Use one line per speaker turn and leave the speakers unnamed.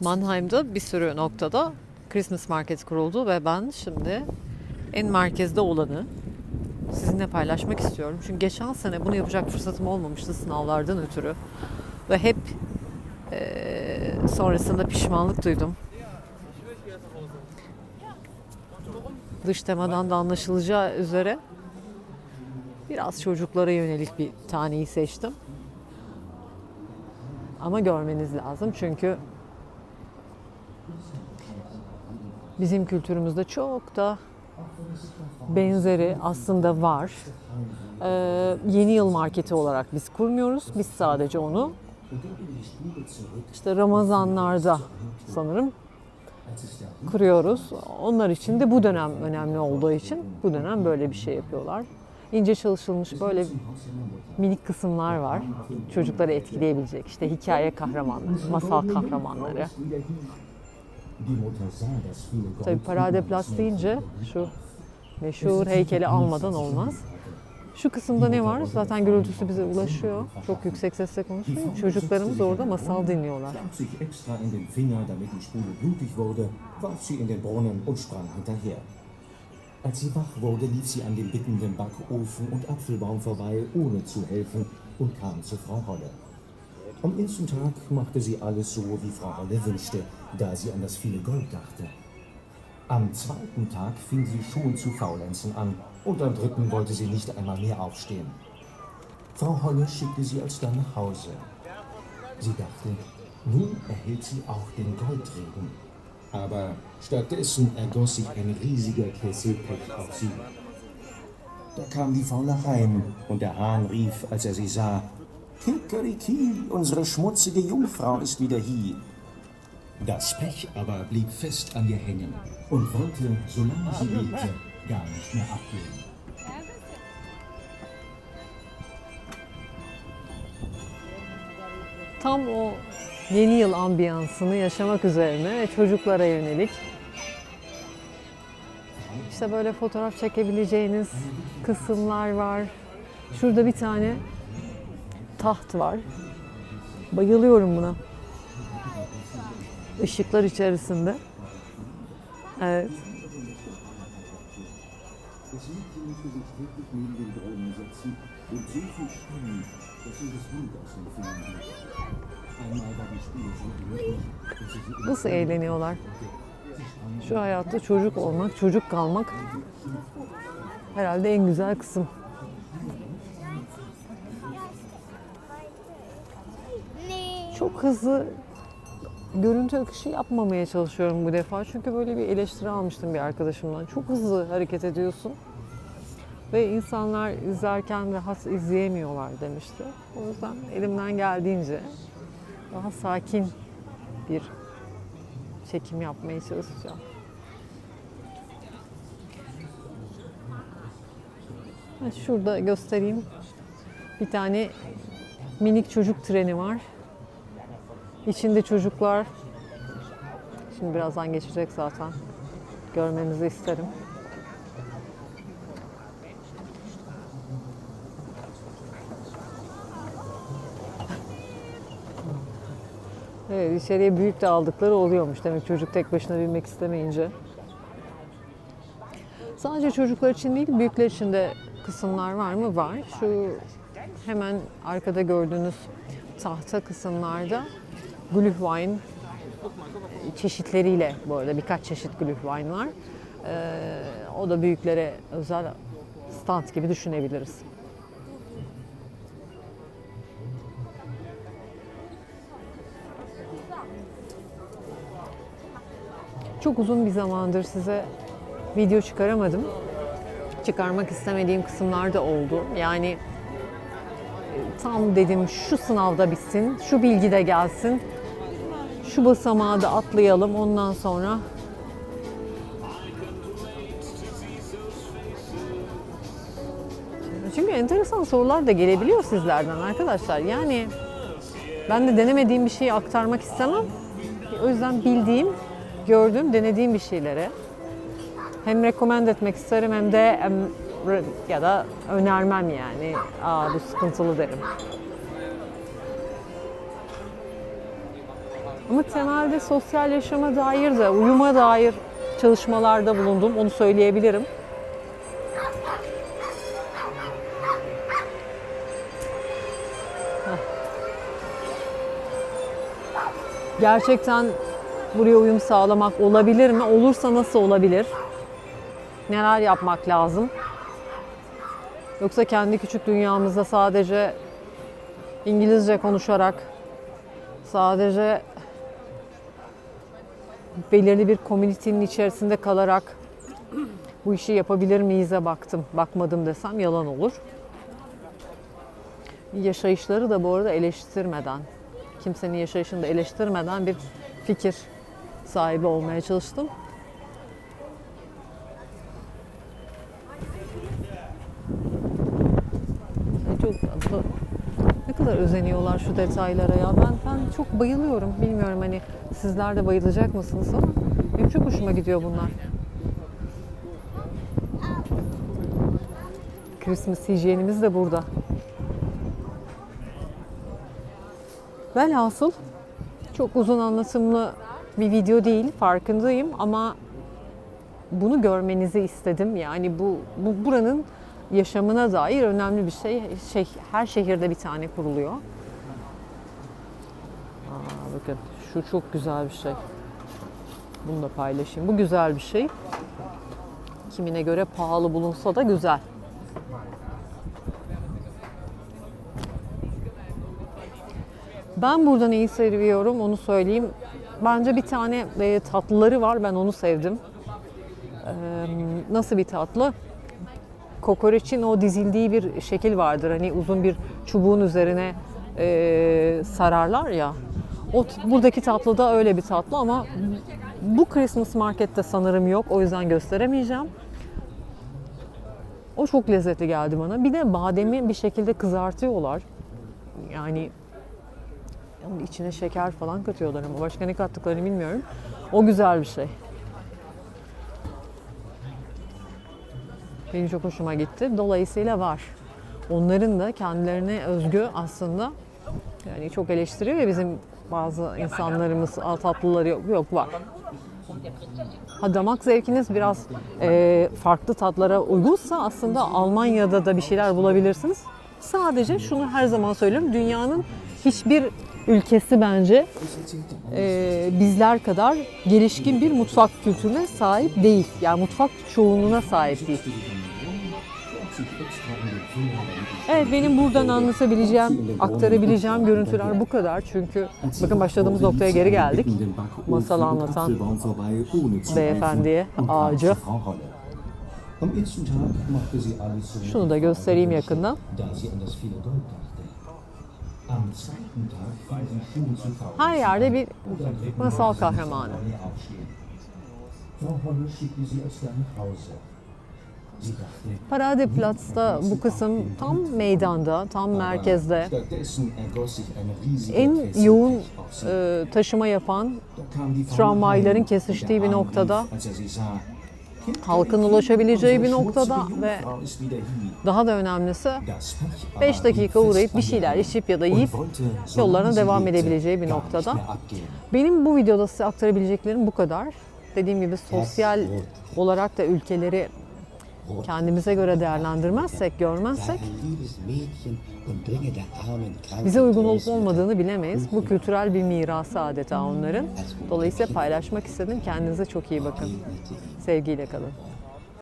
Mannheim'da bir sürü noktada Christmas market kuruldu ve ben şimdi en merkezde olanı sizinle paylaşmak istiyorum. Çünkü geçen sene bunu yapacak fırsatım olmamıştı sınavlardan ötürü. Ve hep eee, sonrasında pişmanlık duydum. Dış temadan da anlaşılacağı üzere biraz çocuklara yönelik bir taneyi seçtim. Ama görmeniz lazım çünkü bizim kültürümüzde çok da benzeri aslında var. Ee, yeni yıl marketi olarak biz kurmuyoruz. Biz sadece onu işte Ramazanlarda sanırım kuruyoruz. Onlar için de bu dönem önemli olduğu için bu dönem böyle bir şey yapıyorlar. İnce çalışılmış böyle minik kısımlar var. Çocukları etkileyebilecek işte hikaye kahramanları, masal kahramanları. Tabii Parade Plus deyince şu meşhur heykeli almadan olmaz. Şu kısımda ne var? Zaten gürültüsü bize ulaşıyor. Çok yüksek sesle konuşmayın. Çocuklarımız orada masal dinliyorlar.
Als sie wach wurde, lief sie an dem bittenden Backofen und Apfelbaum vorbei, ohne zu helfen, und kam zu Frau Holle. Am ersten Tag machte sie alles so, wie Frau Holle wünschte, da sie an das viele Gold dachte. Am zweiten Tag fing sie schon zu faulenzen an, und am dritten wollte sie nicht einmal mehr aufstehen. Frau Holle schickte sie alsdann nach Hause. Sie dachte, nun erhält sie auch den Goldregen. Aber stattdessen ergoss sich ein riesiger Kessel Pech auf sie. Da kam die Faule heim und der Hahn rief, als er sie sah, Kikeriki, unsere schmutzige Jungfrau ist wieder hier. Das Pech aber blieb fest an ihr hängen und wollte, solange sie lebte, gar nicht mehr abgehen.
Tam o yeni yıl ambiyansını yaşamak üzerine çocuklara yönelik. İşte böyle fotoğraf çekebileceğiniz kısımlar var. Şurada bir tane taht var. Bayılıyorum buna. Işıklar içerisinde. Evet. Nasıl eğleniyorlar? Şu hayatta çocuk olmak, çocuk kalmak herhalde en güzel kısım. Çok hızlı görüntü akışı yapmamaya çalışıyorum bu defa. Çünkü böyle bir eleştiri almıştım bir arkadaşımdan. Çok hızlı hareket ediyorsun. Ve insanlar izlerken rahat izleyemiyorlar demişti. O yüzden elimden geldiğince daha sakin bir çekim yapmaya çalışacağım. Şurada göstereyim. Bir tane minik çocuk treni var. İçinde çocuklar. Şimdi birazdan geçecek zaten. Görmenizi isterim. Evet, içeriye büyük de aldıkları oluyormuş. Demek çocuk tek başına binmek istemeyince. Sadece çocuklar için değil, büyükler için de kısımlar var mı? Var. Şu hemen arkada gördüğünüz tahta kısımlarda Glühwein çeşitleriyle bu arada birkaç çeşit Glühwein var. Ee, o da büyüklere özel stand gibi düşünebiliriz. Çok uzun bir zamandır size video çıkaramadım. Çıkarmak istemediğim kısımlar da oldu. Yani e, tam dedim şu sınavda bitsin, şu bilgi de gelsin, şu basamağı da atlayalım ondan sonra Çünkü enteresan sorular da gelebiliyor sizlerden arkadaşlar. Yani ben de denemediğim bir şeyi aktarmak istemem. O yüzden bildiğim, gördüğüm, denediğim bir şeylere hem rekomend etmek isterim hem de ya da önermem yani. Aa bu sıkıntılı derim. Ama temelde sosyal yaşama dair de, uyuma dair çalışmalarda bulundum. Onu söyleyebilirim. Gerçekten buraya uyum sağlamak olabilir mi? Olursa nasıl olabilir? Neler yapmak lazım? Yoksa kendi küçük dünyamızda sadece İngilizce konuşarak, sadece belirli bir komünitenin içerisinde kalarak bu işi yapabilir miyiz'e baktım. Bakmadım desem yalan olur. Yaşayışları da bu arada eleştirmeden, kimsenin yaşayışını da eleştirmeden bir fikir sahibi olmaya çalıştım. Ay Çok tatlı. Ne kadar özeniyorlar şu detaylara ya. Ben ben çok bayılıyorum. Bilmiyorum hani sizler de bayılacak mısınız ama benim çok hoşuma gidiyor bunlar. Christmas hijyenimiz de burada. Velhasıl çok uzun anlatımlı bir video değil farkındayım ama bunu görmenizi istedim. Yani bu, bu buranın yaşamına dair önemli bir şey. Şey her şehirde bir tane kuruluyor. Aa, bakın şu çok güzel bir şey. Bunu da paylaşayım. Bu güzel bir şey. Kimine göre pahalı bulunsa da güzel. Ben burada neyi seviyorum onu söyleyeyim. Bence bir tane e, tatlıları var. Ben onu sevdim. Nasıl bir tatlı? Kokoreçin o dizildiği bir şekil vardır. Hani uzun bir çubuğun üzerine e, sararlar ya. O buradaki tatlı da öyle bir tatlı ama bu Christmas markette sanırım yok. O yüzden gösteremeyeceğim. O çok lezzetli geldi bana. Bir de bademi bir şekilde kızartıyorlar. Yani içine şeker falan katıyorlar ama başka ne kattıklarını bilmiyorum. O güzel bir şey. Benim çok hoşuma gitti. Dolayısıyla var. Onların da kendilerine özgü aslında yani çok eleştiriyor ya bizim bazı insanlarımız "Aa, tatlıları yok, yok var. Ha damak zevkiniz biraz e, farklı tatlara uygunsa aslında Almanya'da da bir şeyler bulabilirsiniz. Sadece şunu her zaman söylüyorum. Dünyanın hiçbir ülkesi bence e, bizler kadar gelişkin bir mutfak kültürüne sahip değil. Yani mutfak çoğunluğuna sahip değil. Evet benim buradan anlatabileceğim, aktarabileceğim görüntüler bu kadar. Çünkü bakın başladığımız noktaya geri geldik. Masalı anlatan beyefendiye, ağaca. Şunu da göstereyim yakından. Her yerde bir masal kahramanı. Paradeplatz'ta bu kısım tam meydanda, tam merkezde. En yoğun e, taşıma yapan tramvayların kesiştiği bir noktada, halkın ulaşabileceği bir noktada ve daha da önemlisi 5 dakika uğrayıp bir şeyler içip ya da yiyip yollarına devam edebileceği bir noktada. Benim bu videoda size aktarabileceklerim bu kadar. Dediğim gibi sosyal olarak da ülkeleri kendimize göre değerlendirmezsek, görmezsek bize uygun olup olmadığını bilemeyiz. Bu kültürel bir mirası adeta onların. Dolayısıyla paylaşmak istedim. Kendinize çok iyi bakın. Sevgiyle kalın.